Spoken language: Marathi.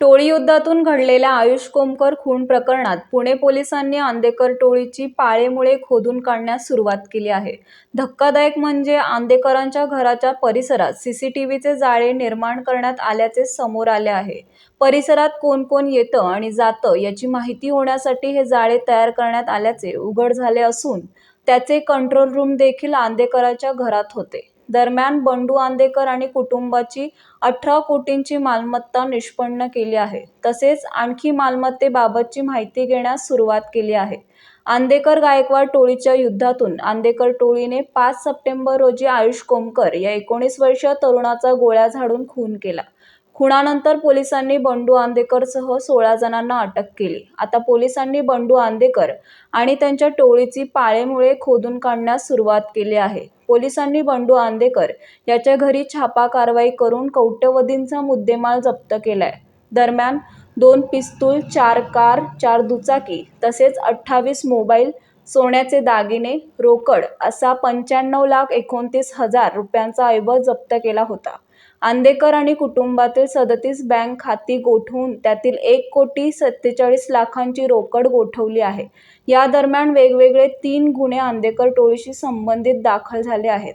टोळी युद्धातून घडलेल्या आयुष कोमकर खून प्रकरणात पुणे पोलिसांनी आंदेकर टोळीची पाळेमुळे खोदून काढण्यास सुरुवात केली आहे. धक्कादायक म्हणजे आंदेकरांच्या घराच्या परिसरात सीसीटीव्हीचे जाळे निर्माण करण्यात आल्याचे समोर आले आहे. परिसरात कोण कोण येतं आणि जातं याची माहिती होण्यासाठी हे जाळे तयार करण्यात आल्याचे उघड झाले असून त्याचे कंट्रोल रूम देखील आंदेकरांच्या घरात होते. दरम्यान बंडू आंदेकर आणि कुटुंबाची अठरा कोटींची मालमत्ता निष्पन्न केली आहे. तसेच आणखी मालमत्तेबाबतची माहिती घेण्यास सुरुवात केली आहे. आंदेकर गायकवाड टोळीच्या युद्धातून आंदेकर टोळीने पाच सप्टेंबर रोजी आयुष कोमकर या एकोणीस वर्षीय तरुणाचा गोळ्या झाडून खून केला. खुनानंतर पोलिसांनी बंडू आंदेकरसह सोळा जणांना अटक केली. आता पोलिसांनी बंडू आंदेकर आणि त्यांच्या टोळीची पाळेमुळे खोदून काढण्यास सुरुवात केली आहे. पोलिसांनी बंडू आंदेकर याच्या घरी छापा कारवाई करून कौट्यवधींचा मुद्देमाल जप्त केलाय. दरम्यान दोन पिस्तूल चार कार चार दुचाकी तसेच अठ्ठावीस मोबाईल सोन्याचे दागिने रोकड असा पंच्याण्णव लाख एकोणतीस हजार रुपयांचा ऐवज जप्त केला होता. आंदेकर आणि कुटुंबातील सदतीस बँक खाती गोठवून त्यातील एक कोटी सत्तेचाळीस लाखांची रोकड गोठवली आहे. या दरम्यान वेगवेगळे तीन गुन्हे आंदेकर टोळीशी संबंधित दाखल झाले आहेत.